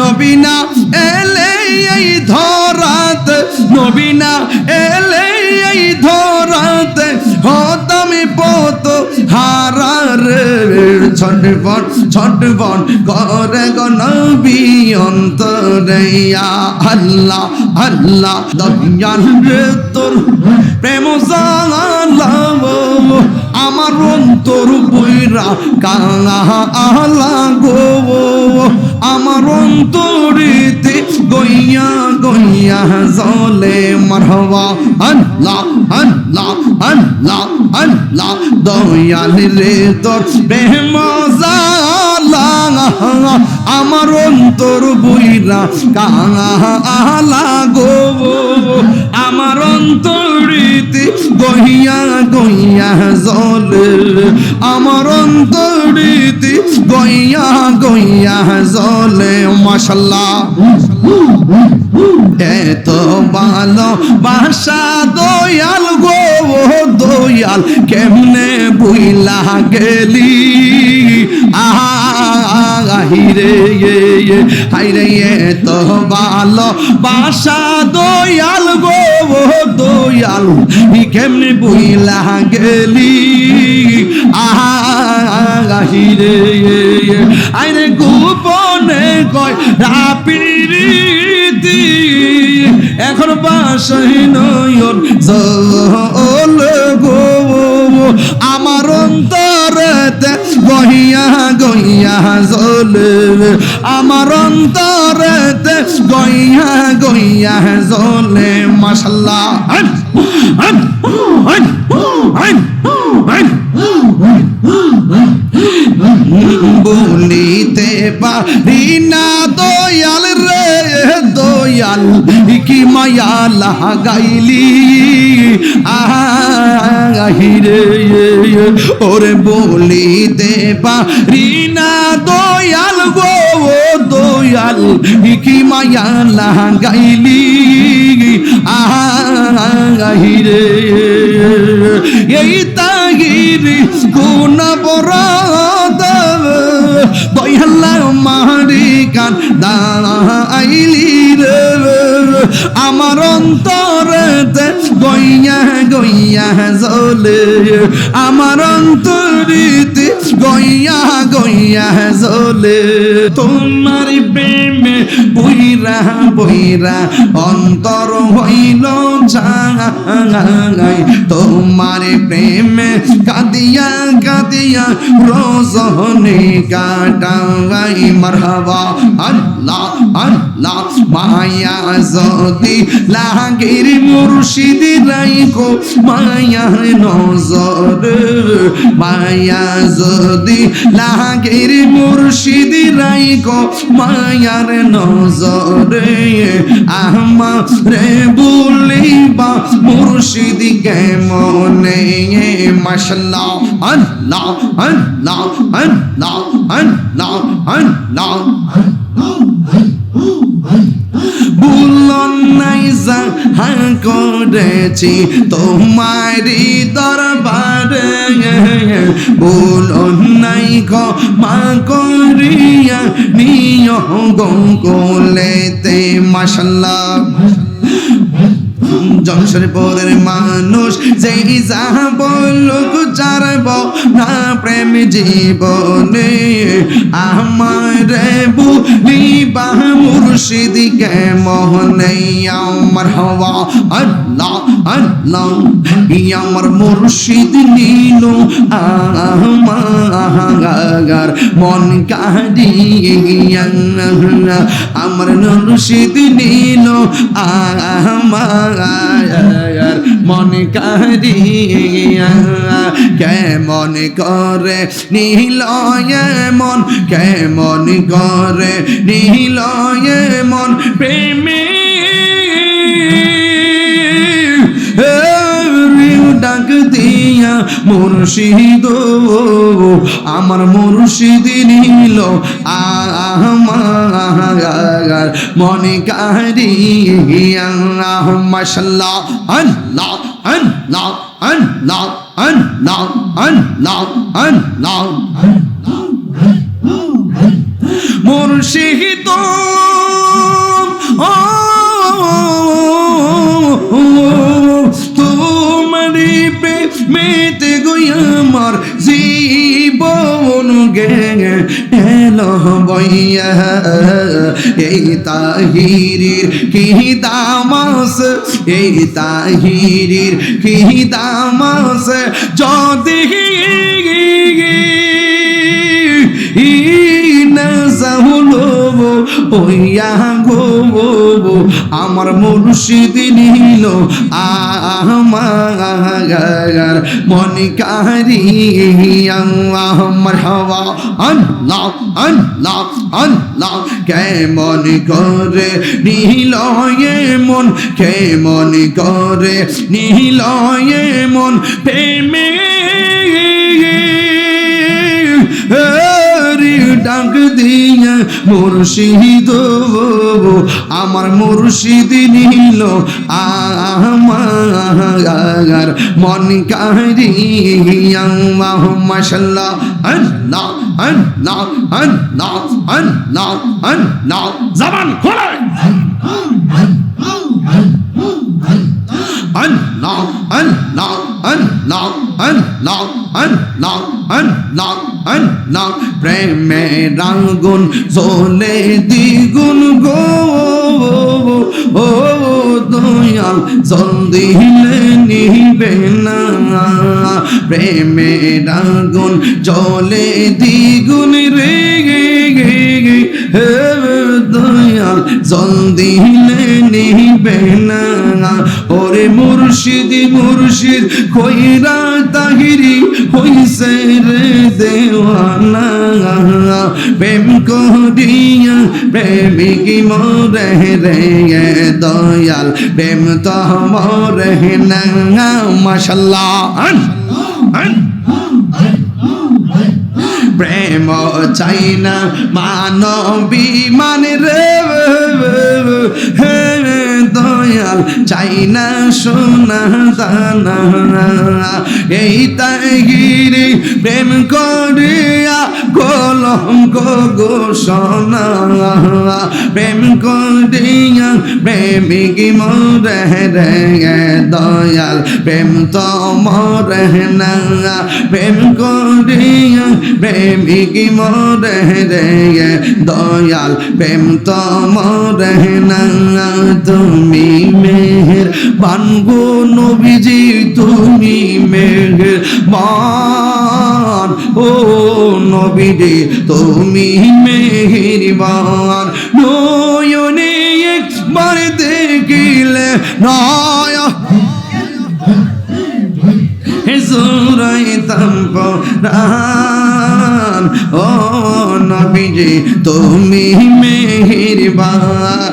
নবীনা এলে এই ধরাত। নবীনা এলে এই ধরাত হতামি পত হারার ছটফট ছটফট করে গো নবী অন্তরে। আল্লাহ আল্লাহ তোর প্রেম জানালাম আমার অন্তর বইরা কাঙা আলা গো। আমার অন্তরিতে গইয়া গইয়া জলে মারহবা আল্লাহ আল্লাহ আল্লাহ আল্লাহ দয়াল রে তোর বেহমজা আমার অন্তর বইরা কাঙা আলা গো। আমার অন্তরিতে গইয়া গইয়া জলে। আমার অন্তরিতে গইয়া গইয়া জলে। মাশাল্লাহ। এত ভালো বাসা দয়াল গো, দয়াল কেমনে বুইলা গেলি? আহিরে হাইরে এত ভালো বাসা দয়াল গো দয়াল কেমনে বুইলা গেলি? আহিরে আইরে গোপনে কয় রাপিরিতি। এখন বাসাই নয়ন জল জল আমার অন্তরেতে গইয়া গইয়া জলে আন বলিতে পারি না দয়াল রে দয়াল কি মায়া লাগাইলি? আহিরে ওরে বলিতে পারি না দয়াল গো দয়াল কি মায়া লাগাইলি। আহিরে এই তাগিরি কোন বরাদ দয়াল্লা মারি কান দাঁড়াইলি। আমার অন্তরেতে গইয়া গইয়া জলে আমার অন্তরিতে গইয়া গইয়া জলে তোমার প্রেমে বইরা বইরা অন্তর হইল জাগাই তোমার প্রেমে কাদিয়া কাদিয়া রোজনে কাটাই মারহাবা আল্লাহ। আল্লাহ মায়া যদি লাগের মুর্শিদ রাইকো মায়া নজর। মায়া যদি লাগের মুর্শিদ রাইকো মায়ার নজরে। আমারে বলিবা মুর্শিদ কেমনে? মাশাল্লাহ আল্লাহ আল্লাহ আল্লাহ আল্লাহ আল্লাহ। যা হ্যাঁ করেছি তোমারি দরবারে। বুলন নাই মা করিয়া নিয় গঙ্গলেতে মাসাল্লাহ জনসরপুরের মানুষ যেই যাহা বলুক চারব, না প্রেম জীবনে, আমার আল্লাহ আল্লাহ ই আমার মুর্শিদ নীল আমার মন কাহিয়া আমার মুর্শিদ নীল মন কাহিয়া কেমন করে নীল মন কেমন করে নীল মন প্রেমী ডাক দিয়া মুর্শিদ আমার মুর্শিদ নিল আমার মনে কারিয়া মাশাল্লাহ আল্লাহ আল্লাহ আল্লাহ আল্লাহ আল্লাহ আল্লাহ মুর্শিদ ও, তোমারি পে মেতে গই আমার জীবন গে এলো বইয়া, এই তাহিরির কি দামাস? এই তাহিরির কি দামাস? যদি ই ওইয়া গো আমার মুর্শিদ নিল আমার মনিকারি আমার হওয়া আল্লাহ আল্লাহ আল্লাহ কেমন করে? নীল মন কেমন করে নীল মন প্রেমে হরি ডাক দিয়া মুর্শিদ আমার মুর্শিদ নিল আমার মন কারিয়া মাশাল্লাহ আল্লাহ আল্লাহ আল্লাহ আল্লাহ আল্লাহ। জবান খোলা an la an la an la an la an la an la an la প্রেমে রাগুন জলে দ্বিগুণ গো ও দয়াল জন্দিলে নিবে না প্রেমে রাগুন জলে দ্বিগুণ রে গে গে গে হে দয়াল দিলে নিবে না। ওরে মুর্শিদ মুর্শিদ, কইরা তাহিরি হইছে রে দেওয়ানা। প্রেম করিয়া প্রেমিক মরে রে দয়াল, প্রেম তো মরে না। মাশাল্লাহ। প্রেম চাই না মানবী মানে রে। দয়াল, চাই না সোনা দানা। এই তাই গিরি প্রেম করিয়া কলঙ্ক ঘোষণা প্রেম করিয়া প্রেমিক মরে রে দয়াল? প্রেম তো মরে না, প্রেম করিয়া প্রেমিক মরে রে দয়াল? প্রেম তো মরে না, তুমি মেহের বানগো নবীজি, তুমি মেহের বান ও নবীরে তুমি মেহের বান নয়নে একবার দেখিলে নয়। জোরাইতাম পরাণ ও নবীজি, তুমি মেহেরবান,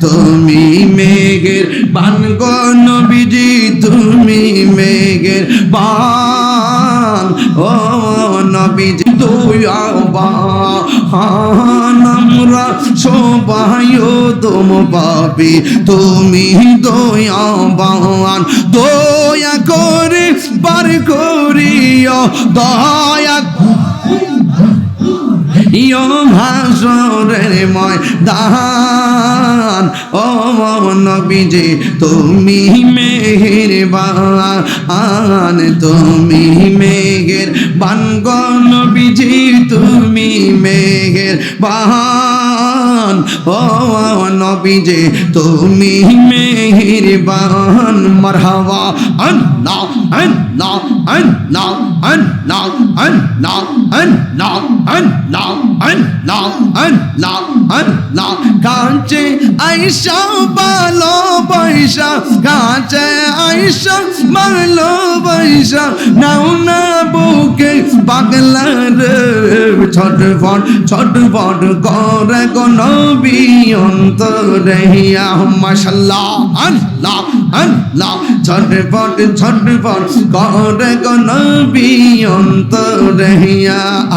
তুমি মেঘের বান গো নবীজি, তুমি মেঘের বান। ও নবীজি, তুই আবান আমরা সবাই তোম পাবি তুমি দয়াবান। দয়া করে বার করিও, দয়া ইয় ভাসরের ময় দাহান ও বিজে তুমি মেহের বান তুমি মেঘের বান গণ বিজে তুমি মেঘের বাহান বান ও নবীজি, তুমি মেহেরবান। মারহাবা। আল্লাহ আল্লাহ আল্লাহ আল্লাহ আল্লাহ আল্লাহ আল্লাহ আল্লাহ আল্লাহ আল্লাহ। কাঁচে আইসা ভালো পয়সা কাঁচে আইসা ভালো পয়সা নাও না বুকে পাগলা রে ছটফট ছটফট করে কোন বিয়ন্তরে মাশাল্লাহ আল্লাহ আল্লাহ ছটফট ছটফট করে কোন বিয়ন্তরে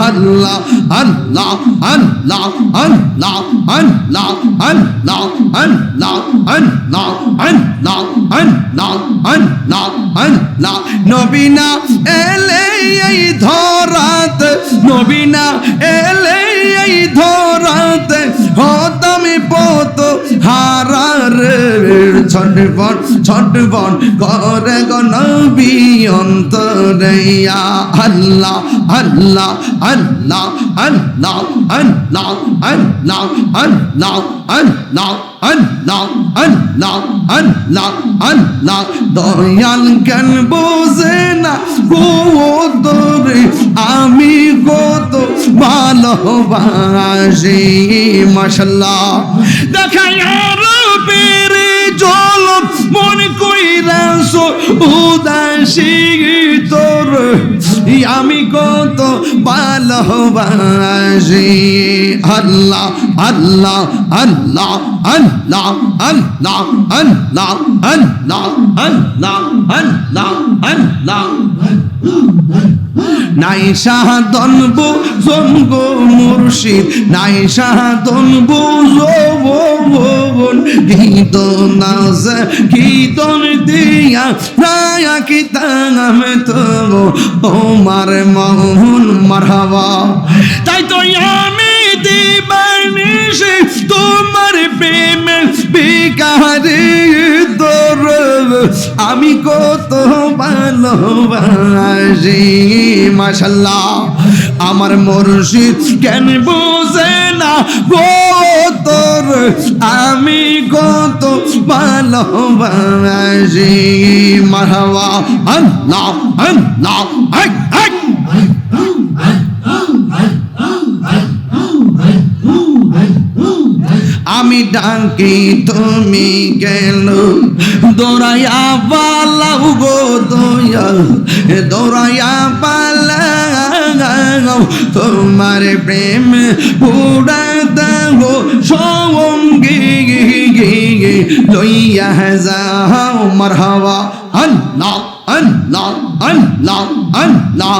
আল্লাহ আল্লাহ আল্লাহ আল্লাহ আল্লাহ আল্লাহ আল্লাহ আল্লাহ আল্লাহ আল্লাহ আল্লাহ আল্লাহ নবীনা এলে এই নবীনা এলে এই ধরাত হতাম পত হারারে ছটফট ছটফট করে গো নবী ইয়া আল্লাহ আল্লাহ আল্লাহ আল্লাহ আল্লাহ আল্লাহ আল্লাহ আল্লাহ আল্লাহ আল্লাহ আল্লাহ আল্লাহ দয়াল কেন বোঝে না গো তোরে আমি ভালোবাসি আর পেরে জল মন কইরাস উদাসী তোর আমি কত ভালোবাসি আল্লাহ আল্লাহ আল্লাহ আল্লাহ আল্লাহ আল্লাহ আল্লাহ আল্লাহ আল্লাহ আল্লাহ নাই সাহাদন বোজন গো মুর্শিদ, নাই সাহাদন বোজন গীতন নাজ গীতন দিয়া রায়া কি তাঙামে তো ওমার মাহুন মারহাবা। তাই তো আমি দিবানিশে, তোমার প্রেমের বিকারে আমি কত ভালোবাসি, মাশাল্লাহ। আমার মুর্শিদ কেন বোঝে না? গো তোর, আমি কত ভালোবাসি, মারহাবা। আল্লাহ আল্লাহ। আমি ডাকি, তুমি গেল। দৌড়াইয়া পালাও গো দয়াল, দৌড়াইয়া পালাও। তোমার প্রেম পুরা দাও সঙ্গী লইয়া যাও। মারহাবা আল্লাহ আল্লাহ আল্লাহ আল্লাহ।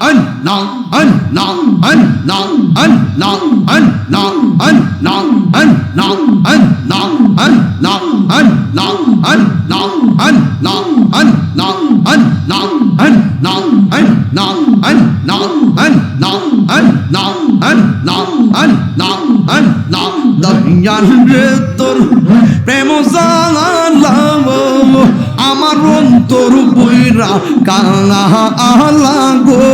an নাম আন নাম আন নাম আন নাম আন নাম আন নাম আন নাম দরিয়ার ভেতর প্রেম আমার অন্তর বইরা কানা আলা গো,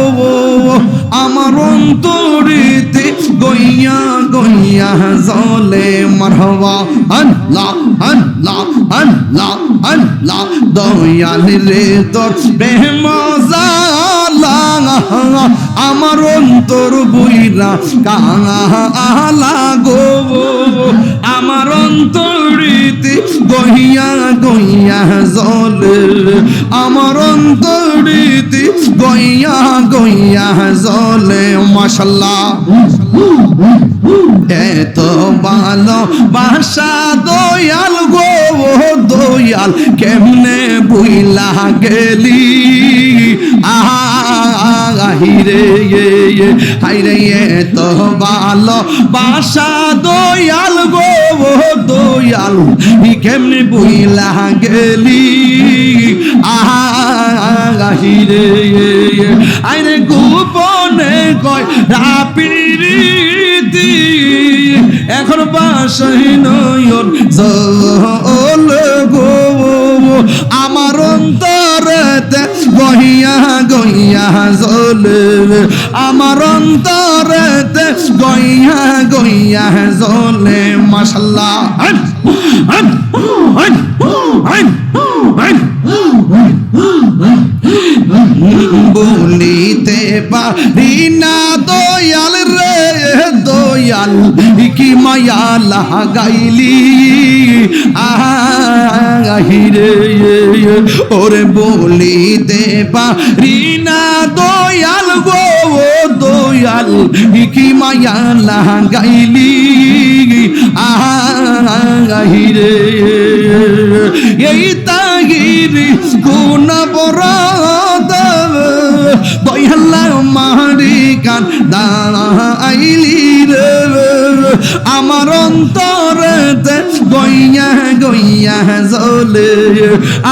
আমার অন্তরিতে গইয়া গইয়া জলে মারহবা। হন লা হন লা হন লা হন লা দয়াল রে তোর প্রেম জাল আমার অন্তর বইরা কাঙা আলা গো। আমার অন্তরিতে গইয়া গইয়া জলে। আমার অন্তরিতে গইয়া গইয়া জলে। মাশাল্লাহ। এত ভালো বাসা দয়াল গো দয়াল, কেমনে বুইলা গেলি? আহিরে হাইরে এত ভালো। বাসা দয়াল গো দয়াল। কেমনে বুইলা গেলি? আহিরে আইরে গোপনে কয় রাপিরি এখন বাসাই নয়ন জল গো আমার গহিয়া গইয়া জলে আমার অন্তরেতে গইয়া গইয়া জলে মাসাল্লাহ বলিতে পারি না দয়াল দয়াল, কি মায়া লাগাইলি? আহিরে ওরে বলিতে পারি না দয়াল গো দয়াল, কি মায়া লাগাইলি? তাহিরে এই তাহিরি কোন বরাদ দয়াল্লা মারি কান দাঁড়াইলি। আমার অন্তরেতে গইয়া গইয়া জলে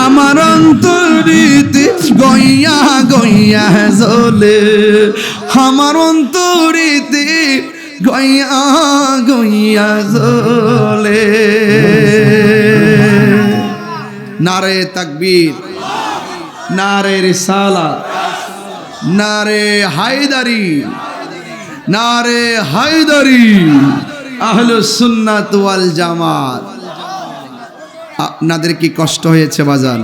আমার অন্তরিতে গইয়া গইয়া জলে আমার অন্তরিতে গইয়া গইয়া জলে নারে তাকবীর, নারে রিসালাত, নারে হায়দারি নারে হায়দারি। আহলু সুন্নাত ওয়াল জামাত। আপনাদের কি কষ্ট হয়েছে বাজান?